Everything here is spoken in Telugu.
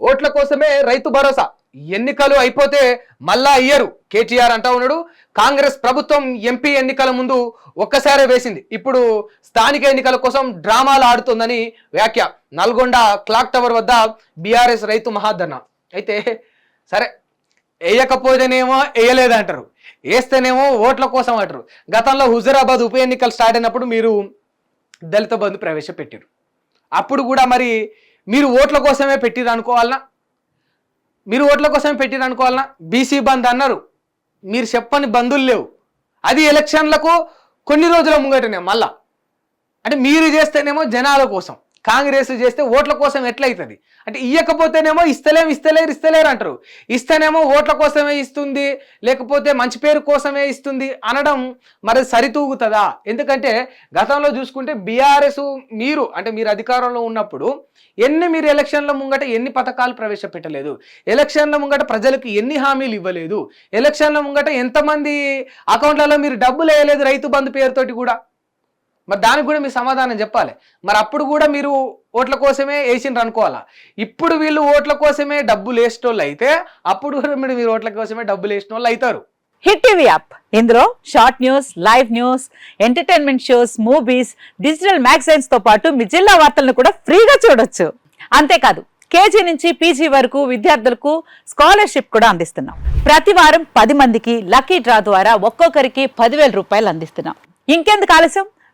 ఓట్ల కోసమే రైతు భరోసా. ఎన్నికలు అయిపోతే మళ్ళా అయ్యరు. కేటీఆర్ అంటా ఉన్నాడు. కాంగ్రెస్ ప్రభుత్వం ఎంపీ ఎన్నికల ముందు ఒక్కసారే వేసింది. ఇప్పుడు స్థానిక ఎన్నికల కోసం డ్రామాలు ఆడుతుందని వ్యాఖ్య. నల్గొండ క్లాక్ టవర్ వద్ద బీఆర్ఎస్ రైతు మహాధర్ణ అయితే సరే వేయకపోతేనేమో వేయలేదంటారు. వేస్తేనేమో ఓట్ల కోసం అంటారు. గతంలో హుజరాబాద్ ఉప ఎన్నికలు స్టార్ట్ అయినప్పుడు మీరు దళిత బంధు ప్రవేశపెట్టారు. అప్పుడు కూడా మరి మీరు ఓట్ల కోసమే పెట్టిరు అనుకోవాలనా? మీరు ఓట్ల కోసమే పెట్టిరు అనుకోవాలనా? బీసీ బంద్ అన్నారు. మీరు చెప్పని బంధులు లేవు. అది ఎలక్షన్లకు కొన్ని రోజుల ముంగటనే మళ్ళా. అంటే మీరు చేస్తేనేమో జనాల కోసం. కాంగ్రెస్ చేస్తే ఓట్ల కోసం ఎట్లయితుంది? అంటే ఇయ్యకపోతేనేమో ఇస్తలేం ఇస్తలేరు ఇస్తలేరు అంటారు. ఇస్తేనేమో ఓట్ల కోసమే ఇస్తుంది లేకపోతే మంచి పేరు కోసమే ఇస్తుంది అనడం మరి సరితూగుతుందా? ఎందుకంటే గతంలో చూసుకుంటే బీఆర్ఎస్ మీరు అంటే మీరు అధికారంలో ఉన్నప్పుడు ఎన్ని మీరు ఎలక్షన్ల ముంగట ఎన్ని పథకాలు ప్రవేశపెట్టలేదు? ఎలక్షన్ల ముంగట ప్రజలకు ఎన్ని హామీలు ఇవ్వలేదు? ఎలక్షన్ల ముంగట ఎంతమంది అకౌంట్లలో మీరు డబ్బులు వేయలేదు రైతు బంధు పేరుతోటి కూడా? మరి దానికి కూడా మీ సమాధానం చెప్పాలి. మరి అప్పుడు కూడా మీరు ఓట్ల కోసమే వేసిండ్రు అనుకోవాలా? ఇప్పుడు వీళ్ళు ఓట్ల కోసమే డబ్బులు వేసేటోళ్ళు అయితే అప్పుడు కూడా మీరు మీరు ఓట్ల కోసమే డబ్బులు వేసిన వాళ్ళు అవుతారు. Hit TV app. ఇందులో short news live news entertainment shows movies digital మ్యాగజైన్స్తో పాటు మీ జిల్లా వార్తలను కూడా ఫ్రీగా చూడొచ్చు. అంతేకాదు కేజీ నుంచి పీజీ వరకు విద్యార్థులకు స్కాలర్షిప్ కూడా అందిస్తున్నాం. ప్రతి వారం పది మందికి లక్కీ డ్రా ద్వారా ఒక్కొక్కరికి పదివేల రూపాయలు అందిస్తున్నాం. ఇంకెందుకు ఆలస్యం?